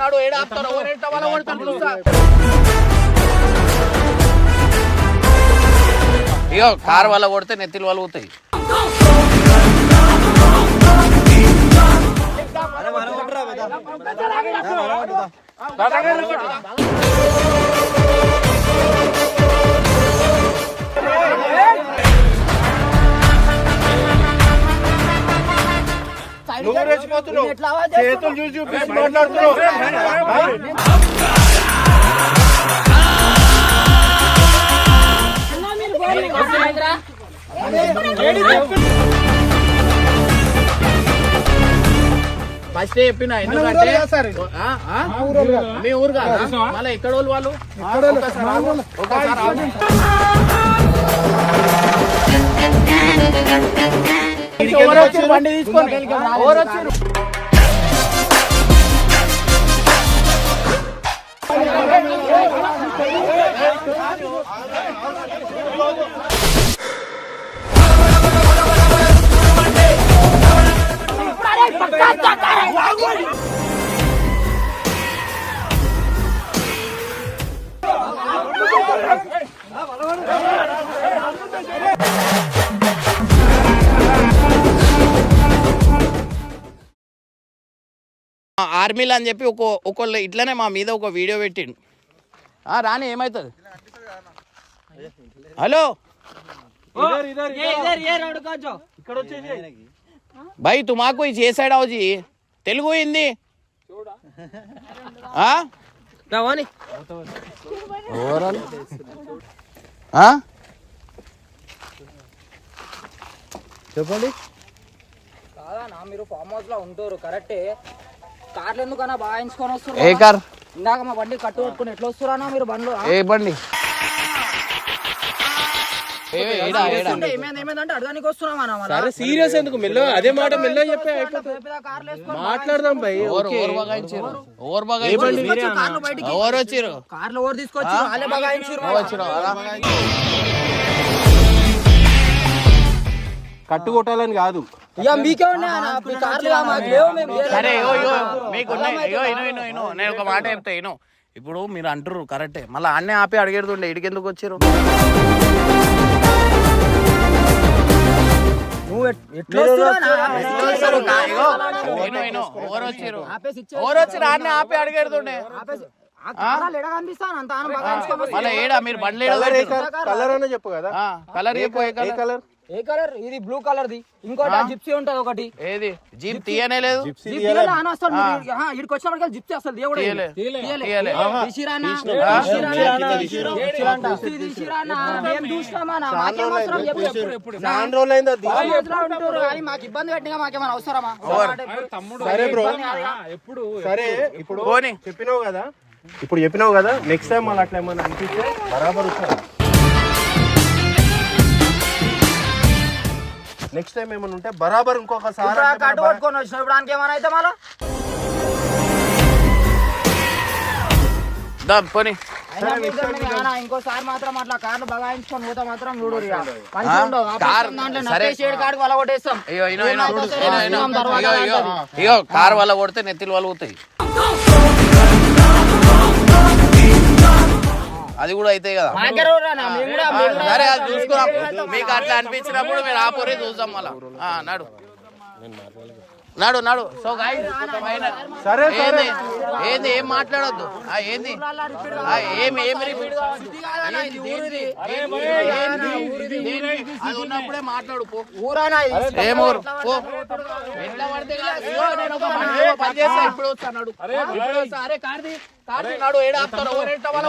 నాడు ఏడ ఆపుతాడు ఎవరేంట వాళ్ళ కొడతాడు చూస్తా. ఇగో కార్ వల్ల కొడితే నెత్తిలు వలుగుతాయి. దాదాగా నువ్వు రెచ్చిపోతున్నావు. చేతులు చూసి చూపించి మాట్లాడుతున్నావు. ఫస్ట్ చెప్పిన? ఎందుకంటే ఆ, ఆ? మీ ఊరు కాదా? మళ్ళీ ఎక్కడ వాళ్ళు వాళ్ళు? ఒకసారి బండి తీసుకొని. ఎవరు షర్మిల అని చెప్పి ఒక ఒకళ్ళు ఇట్లనే మా మీద ఒక వీడియో పెట్టిండు. రాని ఏమవుతుంది హలో? భయ్ తుమాకు ఇది చేసాడు అవుజీ. తెలుగు ఏంది చెప్పండి. కాదా మీరు ఫామ్ హౌస్లో ఉంటారు కరెక్టే. కార్లు ఎందుకన్నా బాగా ఏ వస్తారు కార్ ఇందాక మా బండి కట్టు పట్టుకుని ఎట్లా వస్తున్నా మీరు బండ్లు? ఏ బండి? ఏమైందంటే అడగానికి వస్తున్నామా సరే సీరియస్ ఎందుకు? మెల్ల అదే మాట మెల్ల చెప్పే కార్లు వేసుకొని మాట్లాడదాం భయ్ ఓవర్ ఓవర్ బగాయించారు ఓవర్ బగాయించారు కార్లు బయటికి? ఓవర్ వచ్చిర్రు? కార్లు ఎవరు వాళ్ళే ఎంచారు ఓవర్ వచ్చిర్రు అలా. కట్టు కొట్టాలని కాదు. ఇక మీకే ఉన్నాయి అన్న మీ కార్లు మాకు లేవు మేము వేరే- సరే ఇగో ఇగో మీకు ఉన్నాయి ఇగో ఇను ఇను ఇను నేను ఒక మాట చెప్తా ఇను. ఇప్పుడు మీరు అంటారు కరెక్టే. మళ్ళీ అన్నీ ఆపి అడిగేడుతుండే ఇడికెందుకు వచ్చారు ఆపి మళ్ళీ ఏడా? మీరు బండ్లు? కలర్ అనే చెప్పు కదా. కలర్ చెప్పు ఏ కలర్? ఏ కలర్? ఇది బ్లూ కలర్ ది. ఇంకోటి జిప్సీ ఉంటది ఒకటి. ఏది? జీప్ తీయనే లేదు? ఈడికి వచ్చినప్పటికీ జిప్సీ అసలు దేవుడు మాకేం ఇబ్బంది పెట్టిగా మాకేమైనా అవసరమా? సరే బ్రో. ఎప్పుడు? సరే ఇప్పుడు పోనీ. చెప్పినావు కదా. ఇప్పుడు చెప్పినావు కదా. నెక్స్ట్ టైం మళ్ళీ అట్లా ఏమన్నా అనిపిస్తే. బరాబర్ వస్తారా నెక్స్ట్ టైం ఏమన్నా ఉంటే బరాబర్ ఇంకొకసారి కట్టు పట్టుకొని వచ్చిన ఇప్పుడు దానికి ఏమైనా అయితే మళ్ళా? దా పోనీ. ఇంకోసారి మాత్రం అట్లా కార్లు బగాయించుకొని పోతే మాత్రం చూడు ఇక. ఆ? మంచిగా ఉండవు. కార్ ఆపేస్తాం అది కూడా అయితే కదా. సరే అది చూసుకున్నాం మీకు అట్లా అనిపించినప్పుడు మీరు ఆపోరే చూద్దాం మళ్ళా. ఆ, నాడు. నాడు నాడు. సో గాయస్ సరే ఏంది? ఏంది? ఏం మాట్లాడొద్దు? ఆ, ఏంది? ఆ, ఏం ఏం రిపీట్ అది ఉన్నప్పుడే మాట్లాడు పో. ఊరానా ఇది? ఏం ఊరు పో. ఎట్లా పడితే పని- ఏమో చేస్తా. ఇప్పుడు వస్తా నాడు ఇప్పుడు వస్తా. అరే కార్ది కార్ది నాడు ఏడ ఆపుతాడు ఎవరేంట వాళ్ళ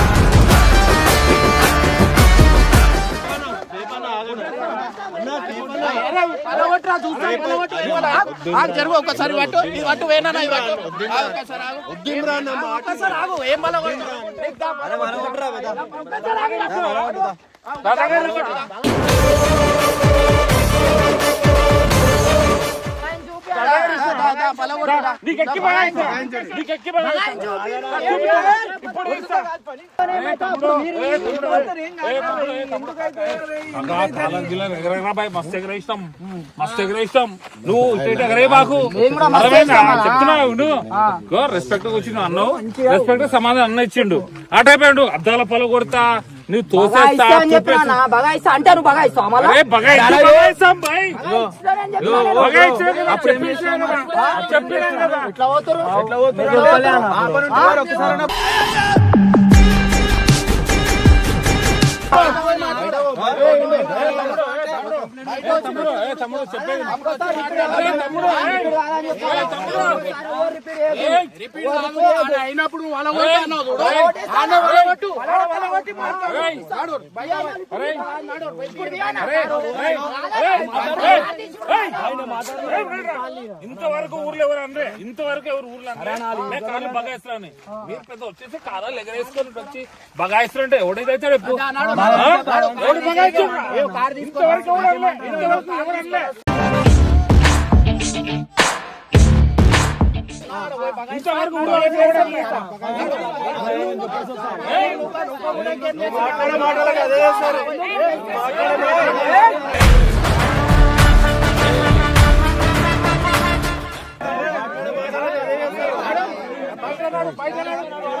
చూస్తా, ఆ, జరుగు ఒకసారి పట్టు ఇది పట్టు వేనా ఇది పట్టు ఆ, ఒకసారి ఆగు. వద్దిమ్రా అన్న మాట. ఒకసారి ఆగు ఏం? నీకు నీకు ఎక్కి నీకు ఎక్కి ఇప్పుడు మస్తు ఎగరేస్తాం మస్తు ఎగరేస్తాం నువ్వు ఇటు ఎగరే బాకు చెప్తున్నావు నువ్వు రెస్పెక్ట్ వచ్చిండు అన్నావు రెస్పెక్ట్ సమాధానం అన్న ఇచ్చిండు ఆ టైప్ అండు అద్దాల పొల కొడతా నువ్వు తోసేస్తా చెప్పినా బాగా ఇస్తా అంటే నువ్వు బాగా ఇస్తావు మళ్ళా అరే ఏయ్, ఏయ్, ఇంతవరకు ఊర్లో ఎవరు అనరే? ఇంతవరకు ఎవరు ఊర్లో అనరే? నేను కాళ్ళు బగాయిస్తారని. మీరు పెద్ద వచ్చేసి కారాలు ఎగరేసుకొని వచ్చి బగాయిస్తారంటే ఎవడైతే రేపు? ఇంతవరకు ఇంతవరకు ఇంతవరకు మాట్లాడే మాటలకు అదే చేస్తారు మసీదు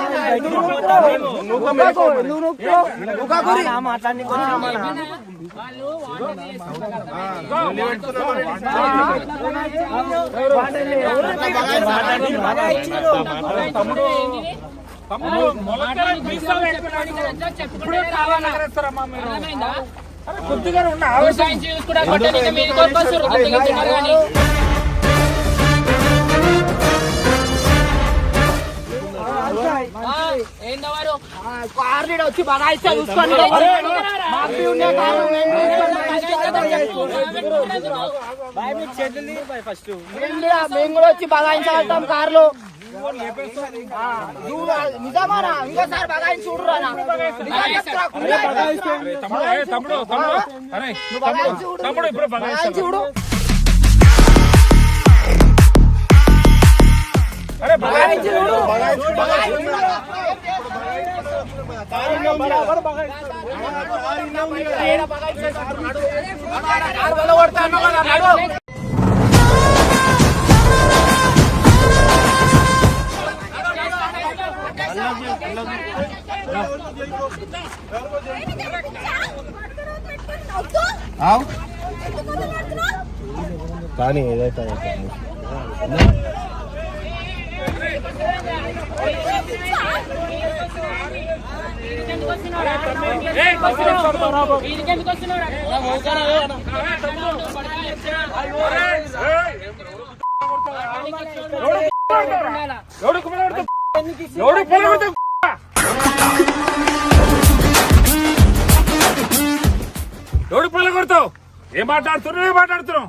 తమ్ముడు అన్నాడు. సరే తమ్ముడు సరే తమ్ముడు అన్నాడు. మీరు. అరే కొద్దిగా కార్లు వచ్చి చూసుకోండి. ఉండే మేము కూడా- వచ్చి బగాయించగలుగుతాం కార్లు. నిజమానా? ఇంకోసారి బగాయించి చూడరా తమ్ముడు. ఏ తమ్ముడు. తమ్ముడు. అరే తమ్ముడు. తమ్ముడు. ఇప్పుడు బగాయిస్తాడు. చూడు అరే బగాయి వాళ్ళ కొడతా అన్నావు కదా, నాడు. కానీ ఏదైతే ఎవడు కుమ్మడి కొడతావు? ఎవడు పొలం ఏం మాట్లాడుతున్నావు ఏం మాట్లాడుతున్నావు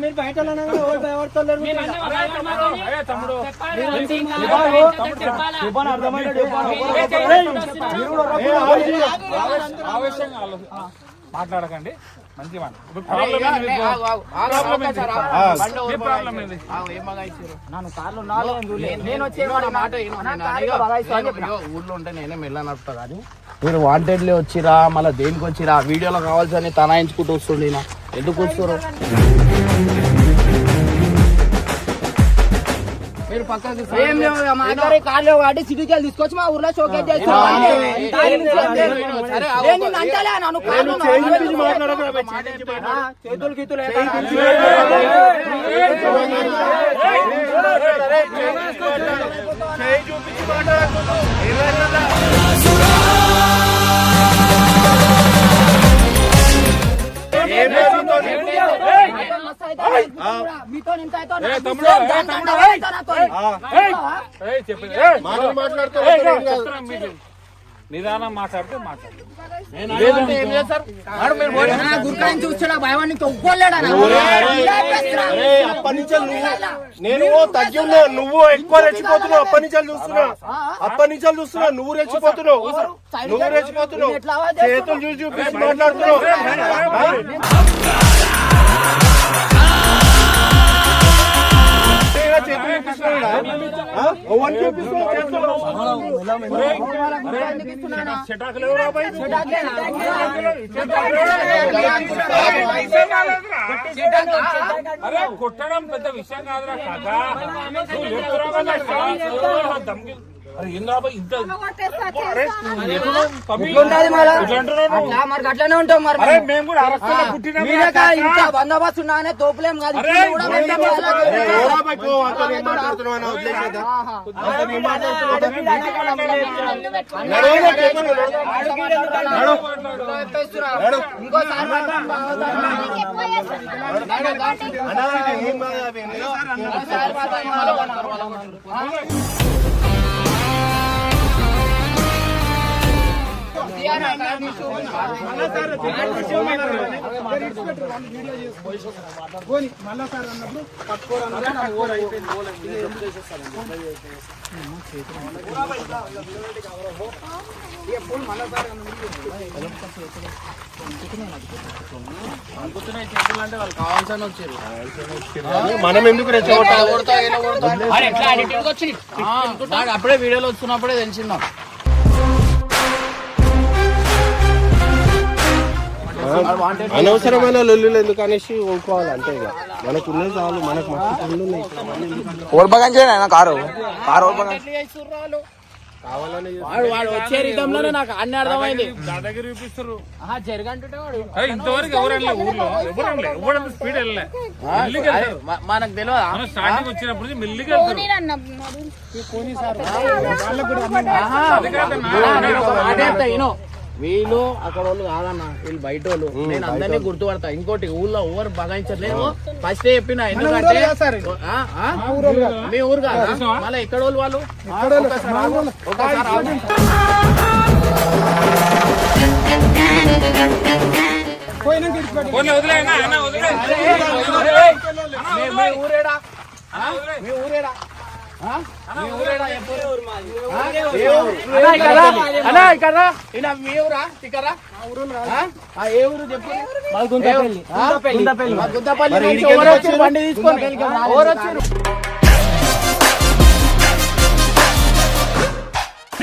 మీరు బయట మాట్లాడకండి. మంచి మాట నేను ఊర్లో ఉంటే నేనే మెల్లనట్టు కానీ మీరు వాంటెడ్లీ వచ్చిరా మళ్ళీ దేనికి వచ్చిరా వీడియోలో కావాల్సిన తనాయించుకుంటూ వస్తుండే ఈయన. ఎందుకు వస్తారు మీరు పక్కకి కార్లో వాడి సిటీకి వెళ్ళి తీసుకొచ్చి మా ఊర్లో షోకేజ్ పోయి- నా గుర్కాన్ని చూస్తున్నా భయవాడిని తొక్కోలేడా అప్పటి నుంచి నేను తగ్గి ఉన్నా నువ్వు ఎక్కువ రెచ్చిపోతున్నావు అప్పటి నుంచి చూస్తున్నా. అప్పటి నుంచి చూస్తున్నా నువ్వు రెచ్చిపోతున్నావు. నువ్వు రెచ్చిపోతున్నావు. చేతులు చూసి చూపించి మాట్లాడుతున్నావు. అరే కొట్టడం పెద్ద విషయం కాదురా కాకా. నువ్వు చెప్తున్నావు కదా అట్లనే ఉంటాం మరి ఇంత బందోబస్తు ఉన్నానే తోపులేం కాదు అరే, చేతులు అంటే వాళ్ళు కావాల్సిన వచ్చారు మనం ఎందుకు రెచ్చగొట్టాలి అప్పుడే వీడియోలో వస్తున్నప్పుడే తెలిసిందా. అనవసరమైన లొల్లులు ఎందుకు అనేసి ఊరుకోవాలి అంతే ఇక. మనకు ఉన్నది చాలు మనకు మస్తు పనులు ఉన్నాయి. ఓడిపగంచేనా కారు? కారు కావాలని వాడు వాడు వచ్చే రిధంలోనే నాకు అన్ని అర్థమైంది. దాదాగిరి చూపిస్తారు ఆహా, జరగంటుంటే వాడు. అరే ఇంతవరకు ఎవరు వెళ్ళలే ఊర్లో. ఎవరు వెళ్ళలే ఎవరంత స్పీడ్ వెళ్ళలే. ఆ, మెల్లిగా అరే, వెళ్తారు మ- మనకు తెలియదా? మనం స్టార్టింగ్ వచ్చినప్పుడు నుంచి మెల్లిగా వెళ్తారు వీళ్ళు అక్కడ వాళ్ళు కాదన్న వీళ్ళు బయట వాళ్ళు నేను అందరినీ గుర్తుపడతా ఇంకోటి ఊళ్ళో ఎవరు బగాయించారు నేను ఫస్ట్ చెప్పిన ఎందుకంటే ఆ, ఆ? మీ ఊరు కాదా మళ్ళీ ఎక్కడ వాళ్ళు వాళ్ళు ఒకసారి మీ- మీ ఊరేడా? మీ ఊరేడా ఏ ఊరు చెప్పు? గుంతపల్లి. ఎవరు వచ్చారు? బండి తీసుకొని.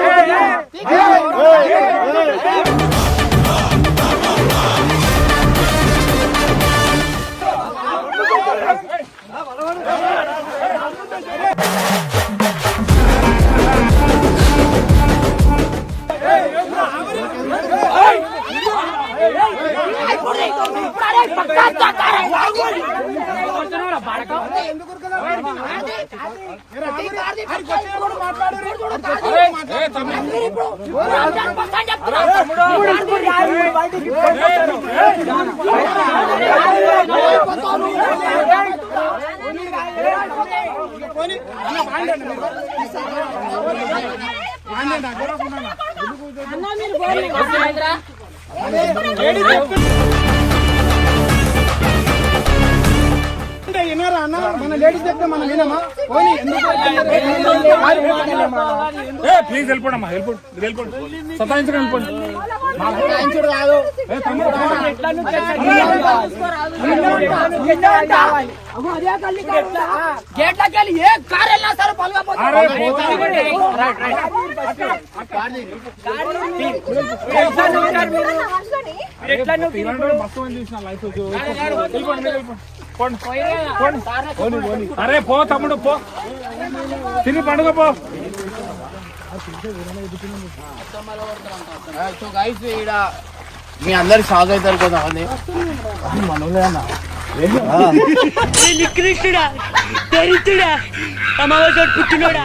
અરે వినారా అన్న? మన లేడీస్ చెప్తే మనం వినమా? పోనీ ప్లీజ్ వెళ్ళిపోండి అమ్మా వెళ్ళిపోండి వెళ్ళిపోండి. సతాయించడం వెళ్ళిపోండి గేట్లకెళ్ళి ఏ కారు వెళ్ళినా సరే అరే అరే పో తమ్ముడు పో. తిని పండుగ పో. సో గైస్ ఈడ మీ అందరు షాక్ అవుతారు కొంతమంది నికృష్టుడా దరిద్రుడా? అమావాసోడు పుట్టినోడా?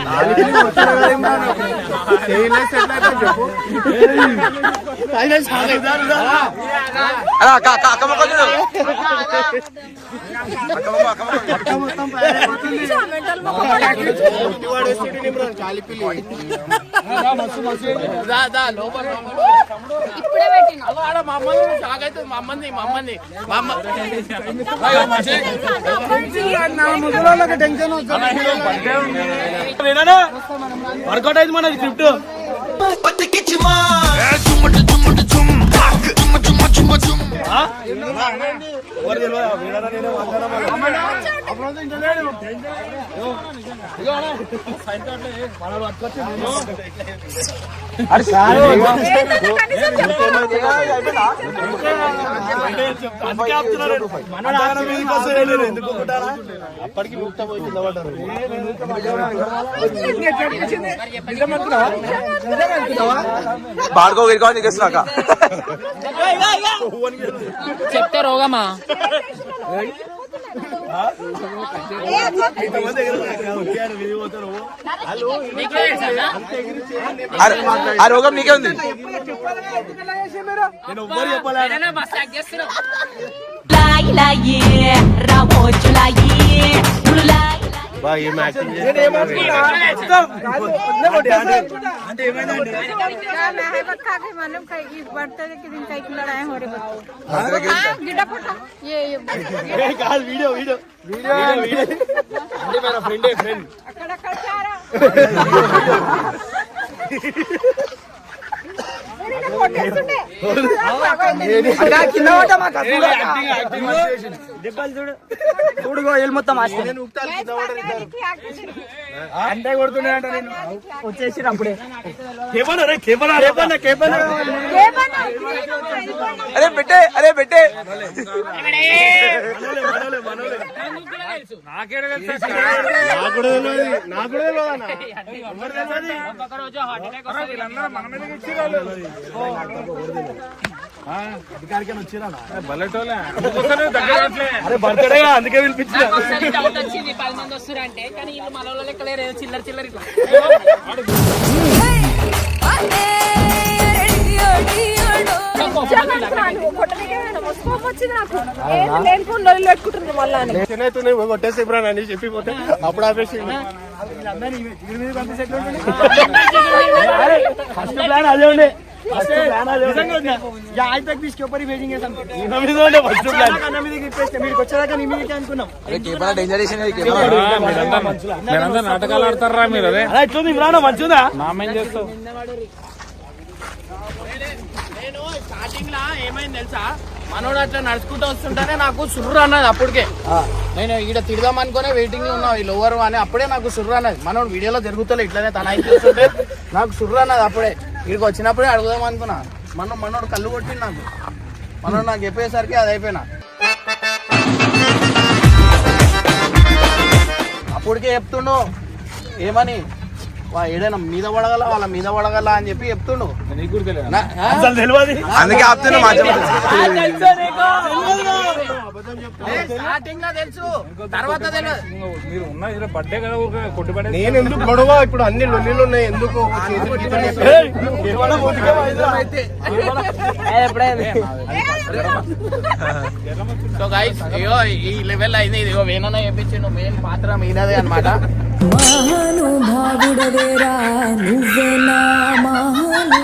ఇప్పుడే పెట్టిన. మా అమ్మని అవుతుంది మా అమ్మంది మా అమ్మంది మా అమ్మ వర్కౌట్ అయింది మన స్క్రిప్ట్ అప్పటికి ముక్త పోయి బాడుకో గిరికో చెప్తే రోగమా? ఆ రోగం నీకే ఉంది. నేను అబ్బా ఈ మ్యాచింగ్ అంటే ఏమైందండి వీడియో వీడియో వీడియో అంటే మన ఫ్రెండే ఫ్రెండ్ కింద దెబ్బలు చూడు. చూడుగో వెళ్ళి మొత్తం నేను వచ్చేసి అప్పుడే. అరే పెట్టే అరే పెట్టే. నాకు అధికారికైనా వచ్చిరా. అరే బర్త్డే అందుకే పిలిపించిన డౌట్ వచ్చింది పది మంది కానీ వీళ్ళు చిల్లర చిల్లర కొట్టేసి అని చెప్పిపోతే అప్పుడు ఆపేసి ఫస్ట్ ప్లాన్ అదే ఉండే. నాటకాలు ఆడతారా మీరు అదే? ఎట్లుంది? ఇమ్రాన్ మంచిదా నామేం చేస్తావు? నేను స్టార్టింగ్ లా ఏమైంది తెలుసా? మనోడు అట్లా నడుచుకుంటూ వస్తుంటేనే నాకు సుర్రు అన్నది అప్పటికే. నేను ఈడ తిడదాం అనుకునే వెయిటింగ్ ఉన్నా వీళ్ళు ఎవరు అని అప్పుడే నాకు సుర్రు అన్నది. మనోడు వీడియోలో జరుగుతలే ఇట్లనే తన చూస్తుంటే నాకు సుర్రు అన్నది అప్పుడే. ఇక్కడికి వచ్చినప్పుడే అడుగుదాం అనుకున్నా. మన మనోడు కళ్ళు కొట్టింది నాకు. మనోడు నాకు చెప్పేసరికి అది అయిపోయినా. అప్పటికే చెప్తుండు ఏమని? ఏడైనా మీద పడగల వాళ్ళ మీద పడగల అని చెప్పి చెప్తుండు. అందుకే ఆపుతున్నా మా నేను ఎందుకు గొడవ? ఇప్పుడు అన్ని లొల్లిలు ఉన్నాయి. ఎందుకు సో గైస్ ఇగో ఈ లెవెల్ అయింది. ఇదిగో వేనన్న చెప్పించిండు మెయిన్ పాత్ర మీనదే అన్నమాట. మహానుభావుడవేరా నువ్వే నా మహాను